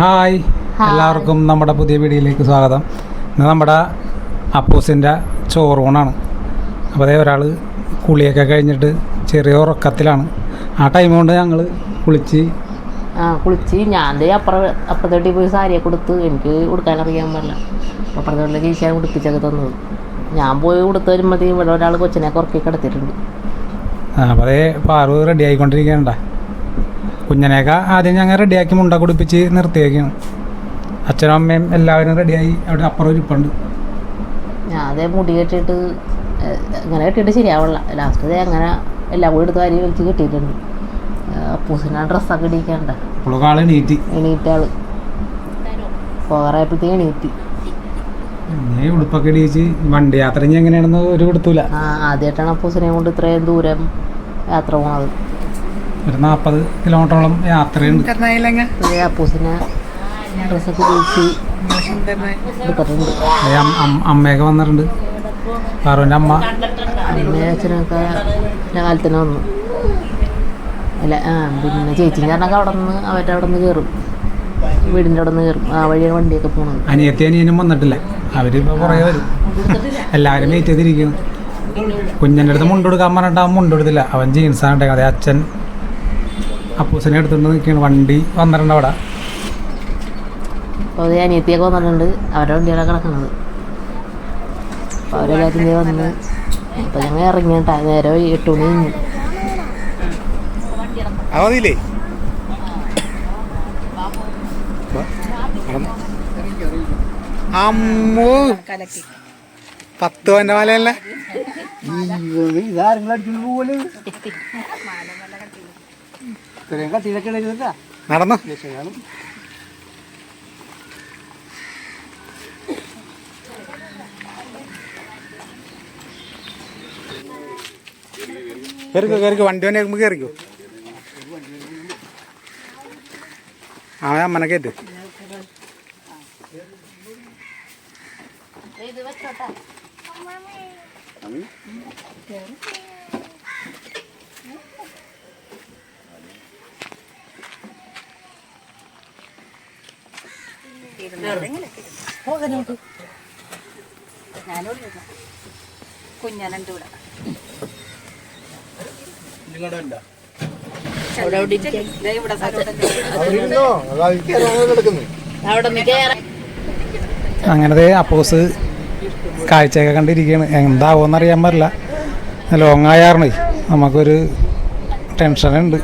Hi. എല്ലാവർക്കും നമ്മുടെ പുതിയ വീഡിയോയിലേക്ക് സ്വാഗതം. ഇന്ന് നമ്മുടെ അപ്പൂസിന്റെ ചോറൂണാണ്. അപ്പോൾ അതേ ഒരാൾ കുളിയൊക്കെ കഴിഞ്ഞിട്ട് ചെറിയ ഉറക്കത്തിലാണ്. ആ ടൈം കൊണ്ട് ഞങ്ങൾ കുളിച്ച് ആ കുളിച്ച്. ഞാൻ അപ്പുറം അപ്പുറത്തോട്ടി പോയി സാരിയെ കൊടുത്ത്. എനിക്ക് കൊടുക്കാൻ അറിയാൻ പാടില്ല. അപ്പുറത്തോട്ടിലെ ചേച്ചിയാണ് ഉടുപ്പിച്ചൊക്കെ തന്നത്. ഞാൻ പോയി കൊടുത്ത് വരുമ്പോഴത്തേക്കും ഇവിടെ ഒരാൾ കൊച്ചിനെ കുറക്കി കിടത്തിയിട്ടുണ്ട്. ആ, അപ്പോൾ അതേ പാറു റെഡി ആയിക്കൊണ്ടിരിക്കണ്ട കുഞ്ഞിനെയൊക്കെ ആദ്യം ഞങ്ങൾ റെഡിയാക്കി മുണ്ട കുടിപ്പിച്ച് നിർത്തിയേക്കും. അച്ഛനും അമ്മയും എല്ലാവരും റെഡിയായി അവിടെ അപ്പുറം ഇരിപ്പുണ്ട്. ഞാൻ അതേ മുടി കെട്ടിട്ട് അങ്ങനെ കെട്ടിട്ട് കെട്ടിയിട്ട് ശരിയാവില്ല ലാസ്റ്റ് അങ്ങനെ എല്ലാം കൂടി എടുത്ത് വാരി വലിച്ച് കെട്ടിയിട്ടുണ്ട്. അപ്പൂസിനെ ഡ്രസ്സൊക്കെ ഇടിക്കണ്ട എണീറ്റ. ആൾ. പോകാറായപ്പോഴത്തേക്ക് എണീറ്റ്. ഈ ഉടുപ്പൊക്കെ ഇടിച്ച് വണ്ടി യാത്ര എങ്ങനെയാണെന്ന് ഒരു കൊടുത്തൂല ആ ആദ്യമായിട്ടാണ് അപ്പൂസിനെ കൊണ്ട് ഇത്രയും ദൂരം യാത്ര പോണത്. ഒരു നാൽപ്പത് കിലോമീറ്ററോളം യാത്രയുണ്ട്. അമ്മയൊക്കെ വന്നിട്ടുണ്ട്. പാറുവിന്റെ അമ്മ. അച്ഛനൊക്കെ കാലത്തിന് വന്നു. അല്ല ആ പിന്നെ ചേച്ചി കാരണമൊക്കെ അവിടെ നിന്ന് അവരുടെ അവിടെ നിന്ന് കയറും. വീടിന്റെ അവിടെ നിന്ന് കയറും. ആ വഴിയാണ് വണ്ടിയൊക്കെ പോണത്. അനിയത്തി അനിയനും വന്നിട്ടില്ല. അവരിപ്പോൾ കുറേ വരും. എല്ലാവരും വെയിറ്റ് ചെയ്തിരിക്കുന്നു. കുഞ്ഞിന്റെ അടുത്ത് മുണ്ടെടുക്കാൻ പറഞ്ഞിട്ട് അവൻ മുണ്ടെടുത്തില്ല അവൻ ജീൻസാണ് അതേ അച്ഛൻ അപ്പൂസിനെ എടുത്തുകൊണ്ട് നിൽക്കുകയാണ്. വണ്ടി വന്നിട്ടുണ്ട് അവിടെ. അപ്പോൾ അനിയത്തിയൊക്കെ വന്നിട്ടുണ്ട്. അവരുടെ വണ്ടിയാണ് കിടക്കുന്നത്. അപ്പോൾ അവരെല്ലാവരും ഇതേ വന്ന് അപ്പോൾ ഞങ്ങൾ ഇറങ്ങിയിട്ടാ നേരെ എട്ട് മണി കഴിഞ്ഞു. അവധിയില്ലേ അമ്മോ. പത്ത് പവന്റെ മലയല്ലേ നടന്നു. കയറിക്കോ കയറിക്കോ വണ്ടി വണ്ടി കേൾക്കുമ്പോൾ കയറിക്കോ ആ അങ്ങനത്തെ അപ്പോസ് കാഴ്ചയൊക്കെ കണ്ടിരിക്കുകയാണ്. എന്താവുമെന്ന് അറിയാൻ പറ്റില്ല. ലോങ് ആയാറണേ നമുക്കൊരു ടെൻഷനുണ്ട്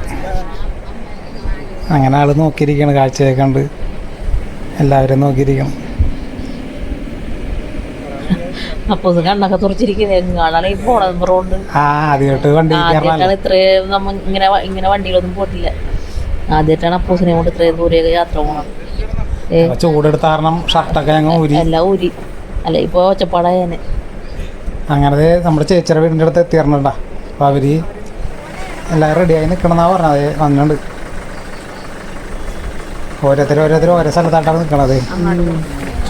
അങ്ങനെ ആൾ നോക്കിയിരിക്കുകയാണ് കാഴ്ചയൊക്കെ കണ്ട്. എല്ലാവരും നോക്കിയിരിക്കണം അങ്ങനെ കണ്ണൊക്കെ തുറച്ചിരിക്കുന്നത് എങ്ങാളാണ് ഈ പോണത് റോഡ് ആ ആദ്യമായിട്ട് വണ്ടി കയറാനല്ല ആദ്യമായിട്ടാണ് ഇത്രയും നമ്മ ഇങ്ങനെ ഇങ്ങനെ വണ്ടികളൊന്നും പോയിട്ടില്ല. ആദ്യമായിട്ടാണ് അപ്പൂസിനെ കൊണ്ട് ഇത്രയും ദൂരെയൊക്കെ യാത്ര പോകണം ഏ. അപ്പൊ ചൂടെടുത്ത കാരണം ഷർട്ടൊക്കെ ഞങ്ങൾ ഊരി. എല്ലാം ഊരി. അല്ല ഇപ്പോൾ ഒച്ചപ്പാടായനെ. അങ്ങനെ നമ്മുടെ ചേച്ചിയുടെ വീടിന്റെ അടുത്ത് എത്തിയിരണണ്ടാ അപ്പോൾ അവർ എല്ലാവരും റെഡിയായി നിൽക്കണമെന്നാണ് പറഞ്ഞത്. വന്നിട്ടുണ്ട്. ഓരോരുത്തർ ഓരോരുത്തർ ഓരോ സ്ഥലത്തായിട്ടാണ് നിൽക്കണത്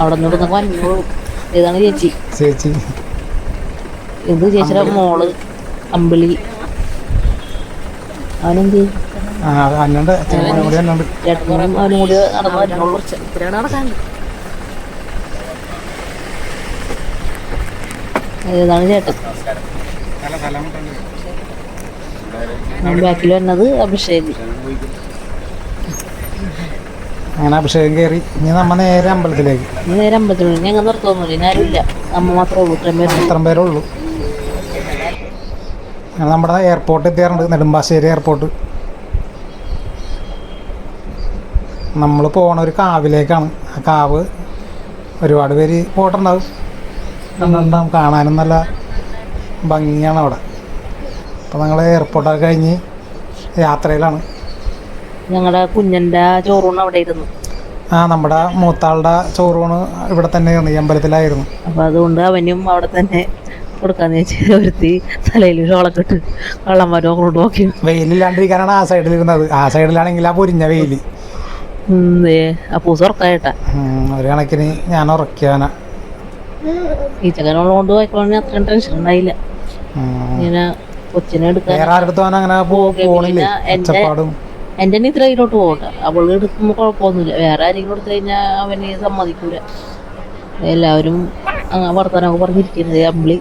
അവിടെ നിന്ന് ഇതാണ് ചേച്ചി. ചേച്ചി. ഇത് ചേച്ചിയുടെ മോൾ അമ്പിളി. അവനെന്ത്? അവനും കൂടി നടന്നു. ഇതാണ് ചേട്ടൻ. ബാക്കിൽ വന്നത് അഭിഷേക്. അങ്ങനെ അഭിഷേകം കയറി. ഇനി നമ്മ നേരെ അമ്പലത്തിലേക്ക്. നേരെ അമ്പലത്തിലേക്ക്. ഞങ്ങൾ നിർത്തുന്നില്ല ആരുമില്ല അമ്മ മാത്രമേ ഉള്ളൂ. ഇത്രയും പേര്. ഇത്രയും പേരേ ഉള്ളൂ. അങ്ങനെ നമ്മുടെ എയർപോർട്ട് എത്തിയാറുണ്ട്. നെടുമ്പാശ്ശേരി എയർപോർട്ട് നമ്മൾ പോണ ഒരു കാവിലേക്കാണ്. ആ കാവ് ഒരുപാട് പേര് പോട്ടുണ്ടാവും കണ്ടിട്ടുണ്ടാവും. കാണാനും നല്ല ഭംഗിയാണ് അവിടെ. അപ്പോൾ ഞങ്ങൾ എയർപോർട്ടൊക്കെ കഴിഞ്ഞ് യാത്രയിലാണ്. ഞങ്ങളുടെ കുഞ്ഞന്റെ ചോറൂണ് അവിടെ ഇരുന്നു ആ നമ്മുടെ മൂത്താളുടെ ചോറൂണ് ഇവിടെ തന്നെയായിരുന്നു ഈ അമ്പലത്തിലായിരുന്നു. അപ്പം അതുകൊണ്ട് അവനും അവിടെ തന്നെ കൊടുക്കാന്ന് വെച്ച് ഒരുത്തി തലയിൽ ഷോളൊക്കെ ഇട്ട് കള്ളന്മാരും അങ്ങോട്ട് നോക്കി. വെയിലില്ലാണ്ടിരിക്കാനാണ് ആ സൈഡിലിരുന്നത്. ആ സൈഡിലാണെങ്കിൽ ആ പൊരിഞ്ഞ വെയിൽ അപ്പൂസ് ഉറക്കായിട്ടാ. ഒരു കണക്കിന് ഞാൻ ഉറക്കിയവന. ഈ ചകനുള്ളതുകൊണ്ട് പോയിക്കോളെ അത്രയും ടെൻഷൻ ഉണ്ടായില്ല. ഇങ്ങനെ കൊച്ചിനെ എടുക്കാൻ വേറെ ആരുടെ അങ്ങനെ പോണില്ലേ? പിന്നെ എന്റെ- തന്നെ ഇത്രയിലോട്ട് പോകട്ടെ അവൾ എടുക്കുമ്പോൾ കുഴപ്പമൊന്നുമില്ല വേറെ ആരെങ്കിലും എടുത്തു കഴിഞ്ഞാൽ അവന് സമ്മതിക്കൂല. എല്ലാവരും അങ്ങ് വർത്തമാനമൊക്കെ പറഞ്ഞിരിക്കുന്നത് അമ്പിളി.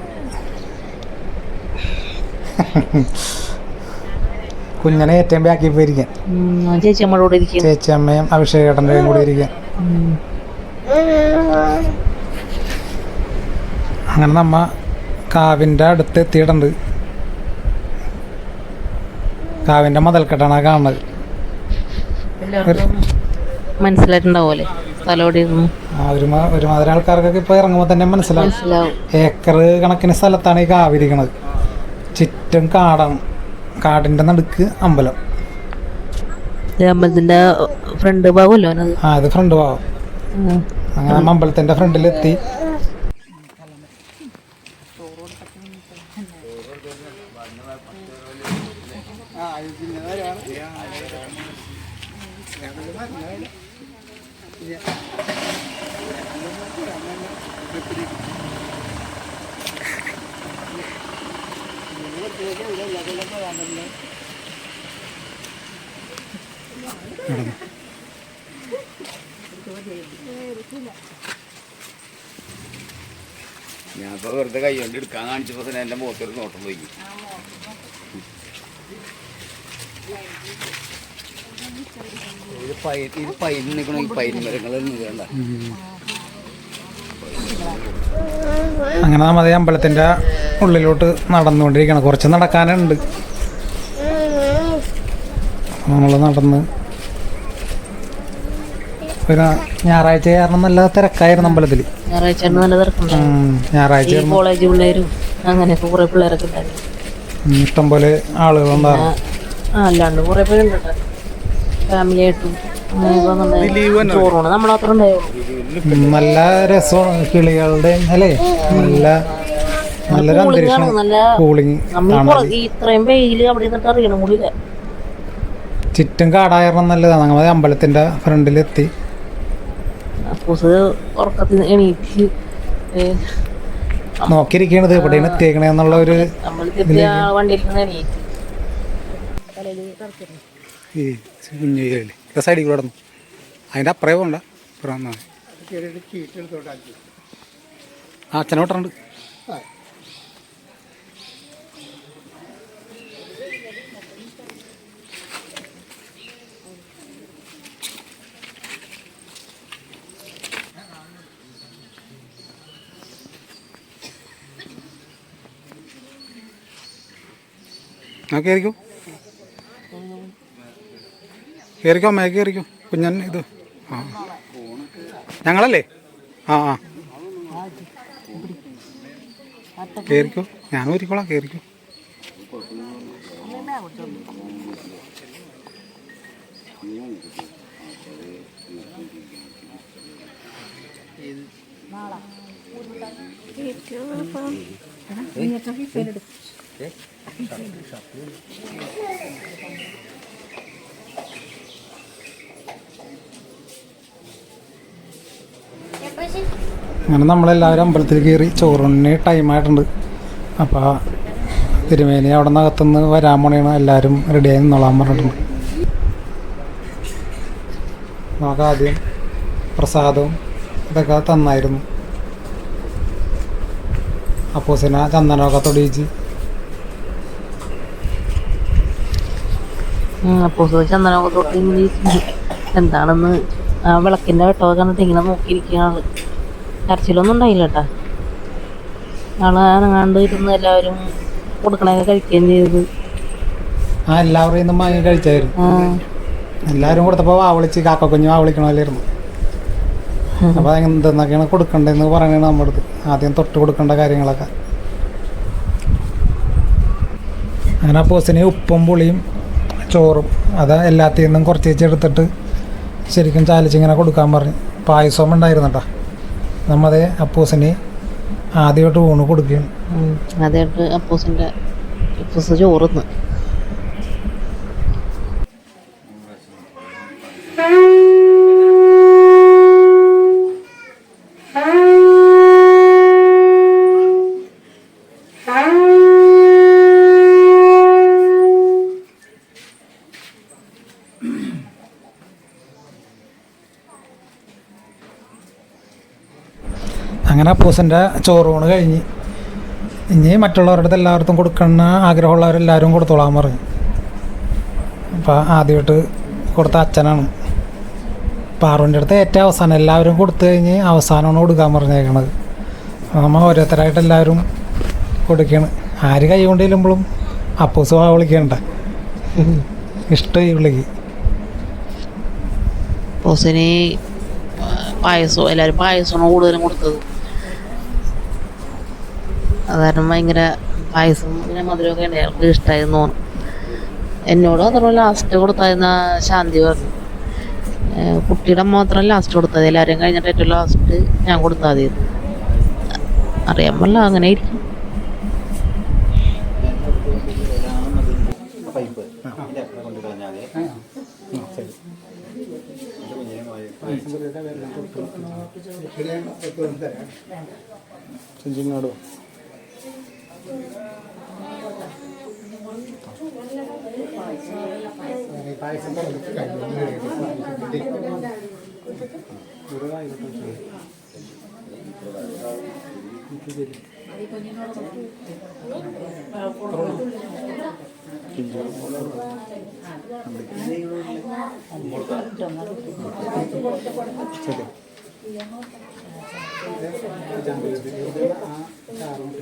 കുഞ്ഞനെ ഏറ്റവും ബാക്കി പോയിരിക്കാൻ. ചേച്ചി അമ്മയോട് ഇരിക്കും. ചേച്ചി അമ്മയും അഭിഷേകേട്ടന്റെയും കൂടെ ഇരിക്കാൻ. ഉം. അങ്ങനെ നമ്മ കാവിന്റെ അടുത്ത് എത്തിയിട്ടുണ്ട്. കാവിന്റെ മതൽക്കെട്ടാണ് കാണുന്നത്. എല്ലാവർക്കും മനസ്സിലായിട്ടുണ്ടാവുമല്ലേ? സ്ഥലം ഒരുമാതിരി ആൾക്കാർക്കൊക്കെ ഇപ്പോൾ ഇറങ്ങുമ്പോൾ തന്നെ മനസ്സിലാവും. ഏക്കർ കണക്കിന് സ്ഥലത്താണ് ഈ കാവിരിക്കണത്. ചുറ്റും കാടാണ്. കാടിന്റെ നടുക്ക് അമ്പലം. അമ്പലത്തിന്റെ ഫ്രണ്ട് ഭാഗമല്ലോ ആ അത് ഫ്രണ്ട് ഭാഗം. അങ്ങനെ അമ്പലത്തിന്റെ അമ്പലത്തിന്റെ ഫ്രണ്ടിലെത്തി. ഞാൻ ഇപ്പൊ വെറുതെ കൈ കൊണ്ട് എടുക്കാൻ കാണിച്ചപ്പോ തന്നെ എന്റെ മുഖത്തൊരു നോട്ടം പോയി. ഇത് ഈ ഇത് നിൽക്കണം ഈ പൈൻ മരങ്ങളൊന്നും വേണ്ട അങ്ങനെ നമ്മൾ അമ്പലത്തിന്റെ ഉള്ളിലോട്ട് നടന്നുകൊണ്ടിരിക്കണം കുറച്ച് നടക്കാനുണ്ട്. നമ്മൾ നടന്ന് ഒരു ഞായറാഴ്ച കാരണം നല്ല തിരക്കായിരുന്നു അമ്പലത്തിൽ. ഞായറാഴ്ച നല്ല ഞായറാഴ്ച ഈ കോളേജ് പിള്ളേരും അങ്ങനെയൊക്കെ കുറെ പിള്ളേരൊക്കെ ഉണ്ടായിരുന്നു. ഇഷ്ടംപോലെ ആളുകളുണ്ടായിരുന്നു. ആ അല്ലാണ്ട് കുറെ പേരുണ്ട് ഫാമിലിയായിട്ടും ഫാമിലി ആയിട്ടും ചോറൂണ്. നല്ല രസമാണ് കിളികളുടെയും അല്ലേ? നല്ല നല്ലൊരു അന്തരീക്ഷം. കൂളിംഗ് ഇത്രയും അവിടെ നിന്നിട്ട് അറിയണം കൂടിയില്ല ചുറ്റും കാടായിരണം നല്ലതാണ്. ഞങ്ങൾ അമ്പലത്തിന്റെ ഫ്രണ്ടിലെത്തി. അപ്പൂസ് ഉറക്കത്തിൽ എണീറ്റ് നോക്കിയിരിക്കണത് എവിടെയാണ് എത്തിയേക്കണേ എന്നുള്ള ഒരു കുഞ്ഞു വണ്ടിയിൽ നിന്ന് എണീറ്റ്. ഈ കുഞ്ഞില്ലേ സൈഡിൽ കൂടെ നടന്നു അതിന്റെ അപ്പുറേ പോകണ്ട ഇപ്പുറം. ആ അച്ഛനോട്ടുണ്ട് ആ കയറിക്കോ മേ കയറിക്കോ കുഞ്ഞൻ ഇത്. ആ. ഞങ്ങളല്ലേ? ആ ആ. കയറിക്കോ ഞാനും ഒരുക്കോളാം കയറിക്കോ അങ്ങനെ നമ്മളെല്ലാവരും അമ്പലത്തിൽ കയറി ചോറിന് ടൈമായിട്ടുണ്ട് അപ്പോൾ തിരുമേനി അവിടെ നിന്ന് അകത്തുനിന്ന് വരാൻ പോണേണ്. എല്ലാവരും റെഡിയായി നിന്നോളാൻ പറഞ്ഞിട്ടുണ്ട്. നമുക്ക് ആദ്യം പ്രസാദവും ഇതൊക്കെ തന്നായിരുന്നു. അപ്പോസിനെ ചന്ദനമൊക്കെ തൊടിയിച്ച്. അപ്പൂസ് ചന്ദനമൊക്കെ തൊട്ടി. എന്താണെന്ന് ആ വിളക്കിന്റെ വെട്ടമൊക്കെ കണ്ടിട്ട് ഇങ്ങനെ നോക്കിയിരിക്കുകയാണ്. കരച്ചിലൊന്നും ഉണ്ടായില്ല കേട്ടോ ആൾ അനങ്ങാണ്ട് ഇരുന്ന് എല്ലാവരും കൊടുക്കണൊക്കെ കഴിക്കുകയും ചെയ്തത് ആ എല്ലാവരും ഇന്നും വാങ്ങി കഴിച്ചായിരുന്നു. എല്ലാവരും കൊടുത്തപ്പോൾ വാവളിച്ച് കാക്കക്കുഞ്ഞ് വാവളിക്കണമല്ലായിരുന്നു അപ്പോൾ എന്തെന്നൊക്കെയാണ് കൊടുക്കേണ്ടതെന്ന് പറയണത് നമ്മുടെ അടുത്ത്. ആദ്യം തൊട്ട് കൊടുക്കേണ്ട കാര്യങ്ങളൊക്കെ. അങ്ങനെ അപ്പോസിന് ഉപ്പും പുളിയും ചോറും. അത് എല്ലാത്തിൽ നിന്നും കുറച്ച് വെച്ചെടുത്തിട്ട് ശരിക്കും ചാലിച്ചിങ്ങനെ കൊടുക്കാൻ പറഞ്ഞു. പായസം ഉണ്ടായിരുന്നു കേട്ടോ നമ്മതേ അപ്പൂസിന് ആദ്യമായിട്ട് ഊണ് കൊടുക്കുകയാണ്. ആദ്യമായിട്ട് അപ്പൂസിന്റെ അപ്പൂസ് ചോറുന്ന് അങ്ങനെ അപ്പൂസിന്റെ ചോറൂണ് കഴിഞ്ഞ്. ഇനി മറ്റുള്ളവരുടെ എല്ലാവർക്കും കൊടുക്കണ ആഗ്രഹമുള്ളവരെല്ലാവരും കൊടുത്തോളാൻ പറഞ്ഞു. അപ്പോൾ ആദ്യമായിട്ട് കൊടുത്ത അച്ഛനാണ്. പാറുവിന്റെ അടുത്ത് ഏറ്റവും അവസാനം എല്ലാവരും കൊടുത്തു കഴിഞ്ഞ് അവസാനമാണ് കൊടുക്കാൻ പറഞ്ഞേക്കണത്. നമ്മൾ ഓരോരുത്തരായിട്ട് എല്ലാവരും കൊടുക്കുകയാണ് ആര് കൈ കൊണ്ട് ചെല്ലുമ്പോഴും അപ്പൂസ് വാ വിളിക്കണ്ട? ഇഷ്ടമായി വിളിക്ക്. പായസം എല്ലാവരും പായസമാണ് കൂടുതലും കൊടുത്തത്. അത് കാരണം ഭയങ്കര പായസം പിന്നെ മധുരമൊക്കെ ഉണ്ട് അയാൾക്ക് ഇഷ്ടമായിരുന്നു എന്നോട് അത്ര ലാസ്റ്റ് കൊടുത്തായിരുന്ന ശാന്തി പറഞ്ഞു കുട്ടിയുടെ മാത്രം ലാസ്റ്റ് കൊടുത്തത് എല്ലാവരും കഴിഞ്ഞിട്ട് ഏറ്റവും ലാസ്റ്റ് ഞാൻ കൊടുത്താൽ മതിയായിരുന്നു അറിയാൻ പറ്റില്ല അങ്ങനെ ഇരിക്കും ചിഞ്ചിങ്ങോടോ ശരി ആ കാറുണ്ട്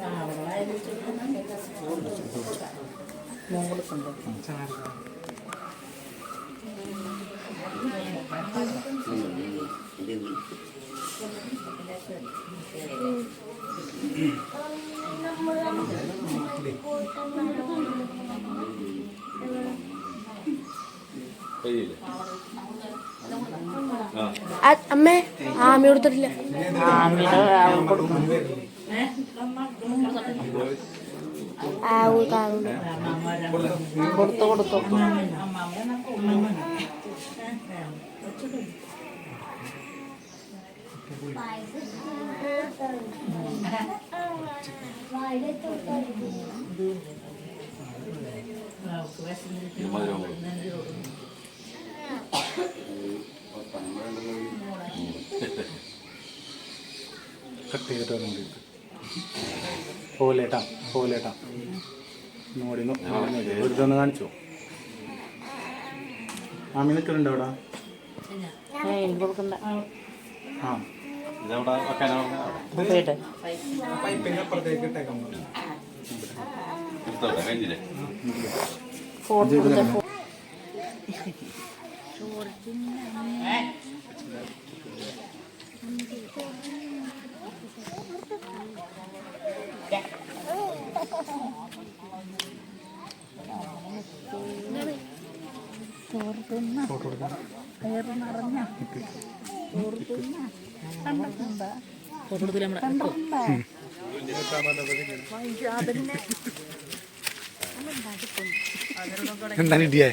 啊，本来就是，我们这个，ആമി കൊടുത്തിട്ടില്ല. കൊടുത്തു കൊടുത്തു കൊടുത്തു കട്ട് ചെയ്തിട്ട് വന്നു പോലേട്ടാ പോലേട്ടാ നോടി വെറുതെ ഒന്ന് കാണിച്ചോ? ആ നിൽക്കുന്നുണ്ടോ അവിടെ? ആ ഇതവിടെ? അപ്പുറത്തേക്ക് ഇട്ടേക്കാൻ പറഞ്ഞു ഫോട്ടോ എടുത്ത ഫോ- ഫോട്ടോ എടുത്തില്ല നമ്മുടെ എന്താണ് ഇടിയായ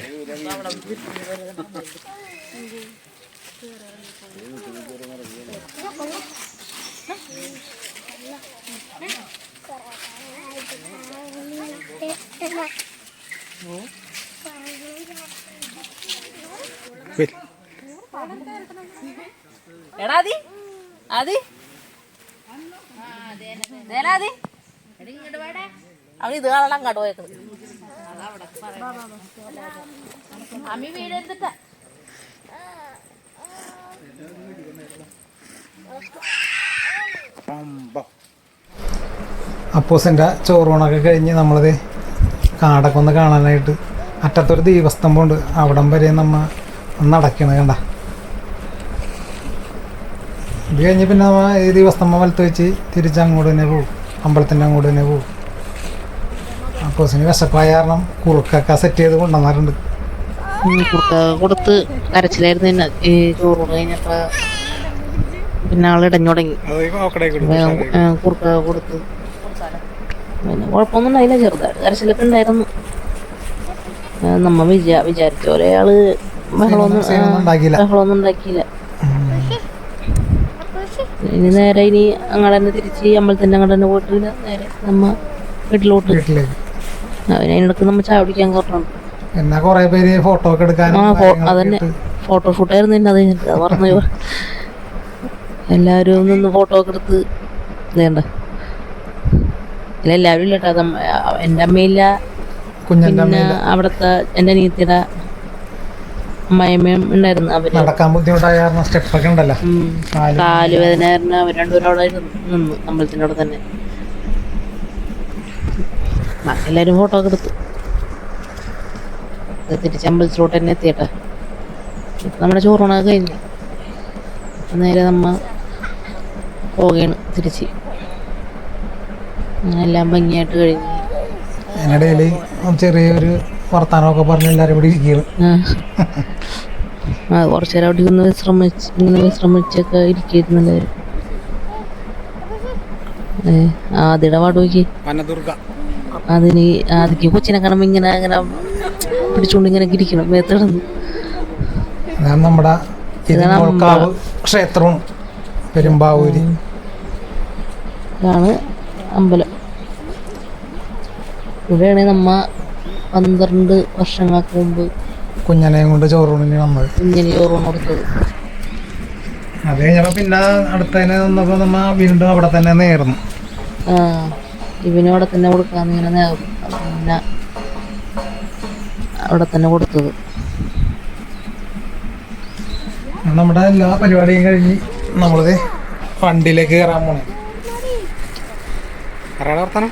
എടാ ആദി. ആദി. നേരാ ആദി. അവൻ ഇത് കാണാൻ അങ്ങോട്ട് പോയേക്കുന്നത് അമ്മി വീട് എടുത്തിട്ടാ. അപ്പൂസിന്റെ ചോറൂണൊക്കെ കഴിഞ്ഞ് നമ്മളത് കാടൊക്കെ ഒന്ന് കാണാനായിട്ട് അറ്റത്തൊരു ദീപസ്തംഭമുണ്ട്. അവിടം വരെ നമ്മ നടക്കണ കണ്ട. ഇത് കഴിഞ്ഞ് പിന്നെ നമ്മ ഈ ദീപസ്തംഭം വലത്ത് വെച്ച് തിരിച്ച് അങ്ങോട്ട് തന്നെ പോകും അമ്പലത്തിന്റെ അങ്ങോട്ട് തന്നെ പോകും അപ്പൂസിന് വിശപ്പായ കാരണം കുറുക്കൊക്കെ സെറ്റ് ചെയ്ത് കൊണ്ടുവന്നിട്ടുണ്ട് ഉം, കുറുക്ക കൊടുത്ത് കരച്ചിലായിരുന്നു ഈ ചോറ് കഴിഞ്ഞപ്പോ പിന്നെ ആൾ ഇടഞ്ഞു തുടങ്ങി. കുറുക്ക കൊടുത്ത്. പിന്നെ കുഴപ്പമൊന്നും ഉണ്ടായില്ല ചെറുതായിട്ട് കരച്ചിലൊക്കെ ഉണ്ടായിരുന്നു. നമ്മ വിചാ വിചാരിച്ച പോലെ ആൾ ബഹളമൊന്നും. ബഹളമൊന്നും ഉണ്ടാക്കിയില്ല. ഇനി നേരെ ഇനി അങ്ങനെ തന്നെ തിരിച്ച് അമ്പലത്തിന്റെ അങ്ങോട്ട് തന്നെ പോയിട്ടില്ല. നേരെ നമ്മ വീട്ടിലോട്ട്. വീട്ടിലേക്ക്. കുടിക്കാൻ എന്നാ കൊറേ പേര് ഫോട്ടോ ഒക്കെ എടുക്കാനും അതന്നെ. ഫോട്ടോ ഷൂട്ടായിരുന്നു തന്നെ അത് കഴിഞ്ഞിട്ട്. അത് പറഞ്ഞു എല്ലാവരും നിന്ന് ഫോട്ടോ ഒക്കെ എടുത്ത് ഇതേണ്ട. ഇല്ല എല്ലാവരും ഇല്ല കേട്ടോ. എന്റെ അമ്മയില്ല. പിന്നെ അവിടുത്തെ എന്റെ അനിയത്തിയുടെ അമ്മായിമ്മയും ഉണ്ടായിരുന്നു. അവർ നടക്കാൻ ബുദ്ധിമുട്ടായ കാരണം സ്റ്റെപ്പ് ഒക്കെ ഉണ്ടല്ലോ. ഉം. കാൽ കാൽ കാരണം അവർ രണ്ടുപേരും അവിടെ നിന്ന്. അമ്പലത്തിന്റെ അവിടെ തന്നെ. എല്ലാവരും ഫോട്ടോ ഒക്കെ എടുത്തു. തിരിച്ച് അമ്പലത്തിലോട്ട് തന്നെ എത്തിയട്ടെ ഇപ്പം നമ്മുടെ ചോറൂണൊക്കെ കഴിഞ്ഞു. നേരെ നമ്മ പോവുകയാണ് തിരിച്ച്. എല്ലാം ഭംഗിയായിട്ട് കഴിഞ്ഞു. അതിനിടയിൽ ചെറിയൊരു വർത്താനമൊക്കെ പറഞ്ഞ് എല്ലാവരും ഇവിടെ ഇരിക്കുകയാണ്. ആ. കുറച്ചു നേരം അവിടെ ഒന്ന് വിശ്രമിച്ച് ഇങ്ങനെ വിശ്രമിച്ചൊക്കെ ഇരിക്കുന്നു എല്ലാവരും. ഏ ആദ്യയുടെ പാട് നോക്കി വനദുർഗ. അതിന് ആദ്യം കൊച്ചിനെ കാണുമ്പോൾ ഇങ്ങനെ ഇങ്ങനെ പിടിച്ചുകൊണ്ട് ഇങ്ങനെ ഇരിക്കണം മേത്തിടുന്നു. അതാണ് നമ്മുടെ ക്ഷേത്രവും പെരുമ്പാവൂര്. ഇതാണ് അമ്പലം. ഇവിടെയാണ് നമ്മ പന്ത്രണ്ട് വർഷങ്ങൾക്ക് മുമ്പ് കുഞ്ഞനെയും കൊണ്ട് ചോറൂണിന് വന്നത് ഇങ്ങനെ ചോറൂണ് കൊടുത്തത്. അത് കഴിഞ്ഞപ്പോൾ പിന്നെ അടുത്തതിനെ വന്നപ്പോൾ നമ്മ വീണ്ടും അവിടെ തന്നെ നേർന്നു. ആ. ഇവനും അവിടെ തന്നെ കൊടുക്കാന്ന് ഇങ്ങനെ പിന്നെ അവിടെ തന്നെ കൊടുത്തത്. നമ്മുടെ എല്ലാ പരിപാടിയും കഴിഞ്ഞ് നമ്മൾ വണ്ടിയിലേക്ക് കയറാൻ പോണേ. വർത്താനം?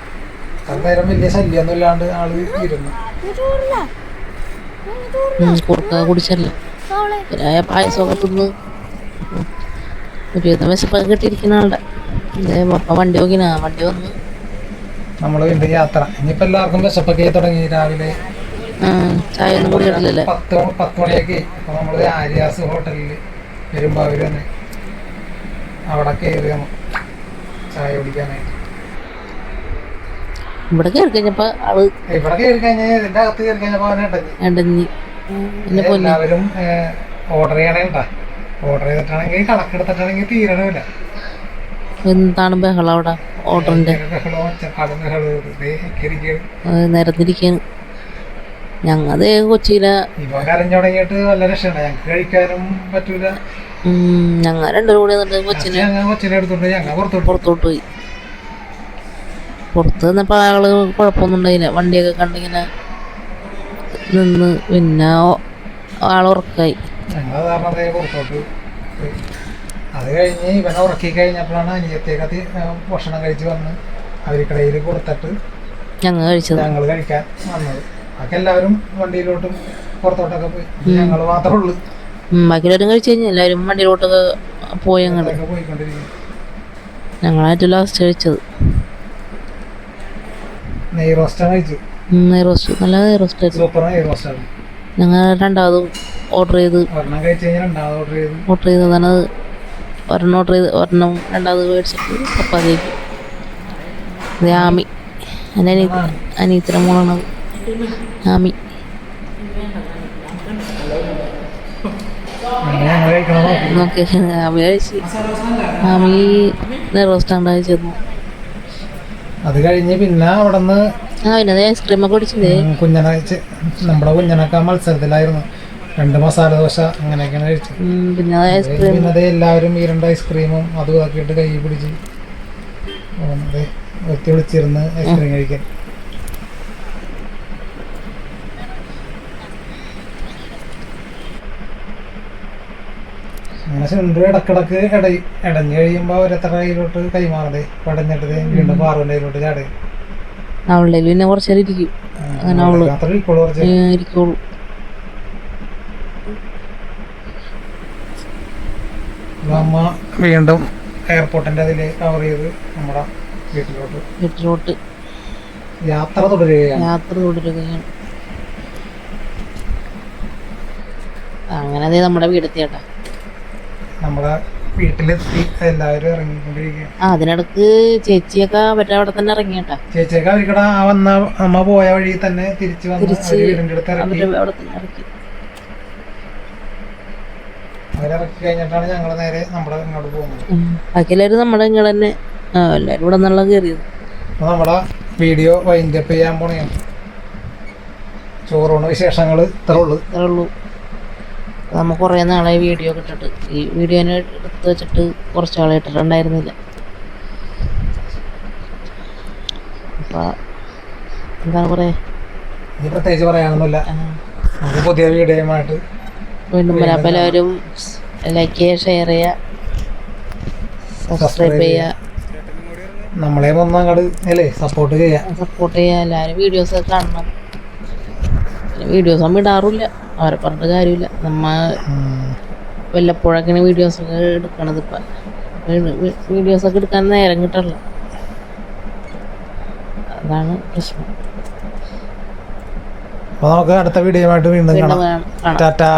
അന്നേരം വലിയ ശല്യമൊന്നും ഇല്ലാണ്ട് ആൾ ഇരുന്നു. കുറുക്ക കുടിച്ചല്ലേ? പായസമൊക്കെ തിന്ന് ഒരുവിധം വിശപ്പൊക്കെ കിട്ടിയിരിക്കുന്ന ആളുടെ. വണ്ടി നോക്കിനാ. വണ്ടി വന്ന് നമ്മൾ വീണ്ടും യാത്ര. ഇനിയിപ്പോ എല്ലാവർക്കും വിശപ്പൊക്കെ തുടങ്ങി. രാവിലെ പത്ത് പത്ത് മണിയൊക്കെ അപ്പൊ നമ്മൾ ആര്യാസ് ഹോട്ടലിൽ വരുമ്പോ അവർ തന്നെ. അവിടെ കയറി ചായ കുടിക്കാനായിട്ട്. ഇവിടെ കയറി കഴിഞ്ഞപ്പോ ആൾ ഇവിടെ കയറി കഴിഞ്ഞാൽ ഇതിന്റെ അകത്ത് കയറി കഴിഞ്ഞപ്പോൾ അവനെ ഇട്ടഞ്ഞ് രണ്ടഞ്ഞി എല്ലാവരും ഓർഡർ ചെയ്യണേട്ടാ ഓർഡർ ചെയ്തിട്ടാണെങ്കിൽ കണക്കെടുത്തിട്ടാണെങ്കിൽ തീരണമില്ല എന്താണ് ബഹളം അവിടെ? ഇരിക്കുകയാണ്. നിരന്നിരിക്കാണ് ഞങ്ങത് കൊച്ചിയിലെ. ഞങ്ങൾ രണ്ടുപേരും കൂടി എന്നിട്ട് കൊച്ചിനെ പുറത്തോട്ട് പോയി. പുറത്ത് നിന്നപ്പോൾ ആൾ കുഴപ്പമൊന്നും ഉണ്ടായില്ല. വണ്ടിയൊക്കെ കണ്ടിങ്ങനെ നിന്ന് പിന്നെ ആൾ ഉറക്കായി. അതേ കഴിഞ്ഞ് ഇവനെ ഉറക്കി കഴിഞ്ഞപ്പോഴാണ് അനിയത്തേക്ക് ഭക്ഷണം കഴിച്ച് വന്ന് അവരിക്കടയിൽ കൊടുത്തിട്ട് ഞങ്ങൾ കഴിച്ചത്. ഞങ്ങൾ കഴിക്കാൻ വന്നത്. ബാക്കി എല്ലാവരും വണ്ടിയിലോട്ടും പുറത്തോട്ടൊക്കെ പോയി. ഞങ്ങൾ മാത്രമേ ഉള്ളൂ. ബാക്കിയുള്ളവരും കഴിച്ചു കഴിഞ്ഞാൽ എല്ലാവരും വണ്ടിയിലോട്ടൊക്കെ പോയി അങ്ങോട്ട്. ഞങ്ങളായിട്ട് ലാസ്റ്റ് കഴിച്ചത്. നെയ് റോസ്റ്റാണ് കഴിച്ചു നെയ് റോസ്റ്റ്. നല്ല നെയ് റോസ്റ്റ് ആയിരുന്നു. സൂപ്പർ നെയ് റോസ്റ്റാണ് ഞങ്ങൾ രണ്ടാമതും ഓർഡർ ചെയ്ത്. ഓർഡർ ചെയ്തു. ഓർഡർ ചെയ്തതാണ് ഒരെണ്ണം ഓർഡർ ചെയ്ത് ഒരെണ്ണം രണ്ടാമത് മേടിച്ചിട്ട് ചപ്പാത്തിക്ക് ഇത് ആമി. എന്റെ അനിയത്തി അനിയത്തിന്റെ മോളാണത്. ആമി. നോക്കി കഴിച്ച്. അത് കഴിഞ്ഞ് പിന്നെ അവിടെ നിന്ന് ആ പിന്നെ അത് ഐസ്ക്രീമൊക്കെ കുടിച്ചില്ലേ? കുഞ്ഞനെ നമ്മുടെ കുഞ്ഞനൊക്കെ മത്സരത്തിലായിരുന്നു. രണ്ട് മസാല ദോശ അങ്ങനെയൊക്കെയാണ് കഴിച്ചത്. പിന്നെ അത് അത് ഐസ്ക്രീം. പിന്നെ ദേ എല്ലാവരും ഈ രണ്ട് ഐസ്ക്രീമും അതും ആക്കിയിട്ട് കൈ പിടിച്ച് പോകുന്നത് ഒത്തി വിളിച്ചിരുന്ന് ഐസ്ക്രീം കഴിക്കാൻ. അങ്ങനെ ചുണ്ട് ഇടക്കിടക്ക് ഇട ഇടഞ്ഞു കഴിയുമ്പോൾ ഒരത്ര കയ്യിലോട്ട് കൈമാറതേ പടഞ്ഞിട്ട് വീണ്ടും പാറുവിന്റെ കയ്യിലോട്ട് ചാടേ. അവളുടെ പിന്നെ കുറച്ചേരം ഇരിക്കും. അങ്ങനെ അവൾ ഇരിക്കുള്ളൂ. അമ്മ വീണ്ടും എയർപോർട്ടിന്റെ അതിൽ കവർ ചെയ്ത് നമ്മുടെ വീട്ടിലോട്ട്. വീട്ടിലോട്ട്. യാത്ര തുടരുകയാണ്. യാത്ര തുടരുകയാണ്. അങ്ങനെ നമ്മുടെ വീടെത്തിയേട്ടാ നമ്മുടെ വീട്ടിലെത്തി എല്ലാവരും ഇറങ്ങിക്കൊണ്ടിരിക്കുക ആ അതിനിടക്ക് ചേച്ചിയൊക്കെ അവരുടെ അവിടെ തന്നെ ഇറങ്ങി കേട്ടാ ചേച്ചിയൊക്കെ അവർക്കടെ ആ വന്ന അമ്മ പോയ വഴി തന്നെ തിരിച്ചു വന്ന് വീടിന്റെ അടുത്ത് ഇറക്കി. ഇറക്കി കഴിഞ്ഞിട്ടാണ് ഞങ്ങൾ നേരെ നമ്മുടെ ഇങ്ങോട്ട് പോകുന്നത്. ബാക്കിയെല്ലാവരും നമ്മുടെ ഇങ്ങനെ തന്നെ. ആ എല്ലാവരും ഇവിടെ നിന്നുള്ള കയറിയത്. അപ്പോൾ നമ്മുടെ വീഡിയോ വൈൻഡ് അപ്പ് ചെയ്യാൻ പോണേ. ചോറൂണ് വിശേഷങ്ങൾ ഇത്രേ ഉള്ളൂ. അത്രേ ഉള്ളൂ. നമ്മ കുറേ നാളായി വീഡിയോ കിട്ടിട്ട് ഈ വീഡിയോനെ എടുത്ത് വെച്ചിട്ട് കുറച്ച് നാളെ ഇട്ടിട്ടുണ്ടായിരുന്നില്ല അപ്പോൾ എന്താണ് പറയുക ഇനി പ്രത്യേകിച്ച് പറയാനൊന്നുമില്ല. നമുക്ക് പുതിയ വീഡിയോയുമായിട്ട് വീണ്ടും വരാം. അപ്പം എല്ലാവരും ലൈക്ക് ചെയ്യുക ഷെയർ ചെയ്യുക. സബ്സ്ക്രൈബ് ചെയ്യുക. നമ്മളെ ഒന്ന് അങ്ങോട്ട് അല്ലേ സപ്പോർട്ട് ചെയ്യാം സപ്പോർട്ട് ചെയ്യുക. എല്ലാവരും വീഡിയോസ് കാണണം. വീഡിയോസ് നമ്മൾ ഇടാറില്ല. അവരെ പറഞ്ഞിട്ട് കാര്യമില്ല. നമ്മ. വല്ലപ്പോഴൊക്കെയാണ് വീഡിയോസൊക്കെ എടുക്കണത് ഇപ്പം. വീഡിയോസൊക്കെ എടുക്കാൻ നേരം കിട്ടല്ല അതാണ് പ്രശ്നം. അപ്പോൾ നമുക്ക് അടുത്ത വീഡിയോയുമായിട്ട് വീണ്ടും വീണ്ടും കാണാം. ടാറ്റാ.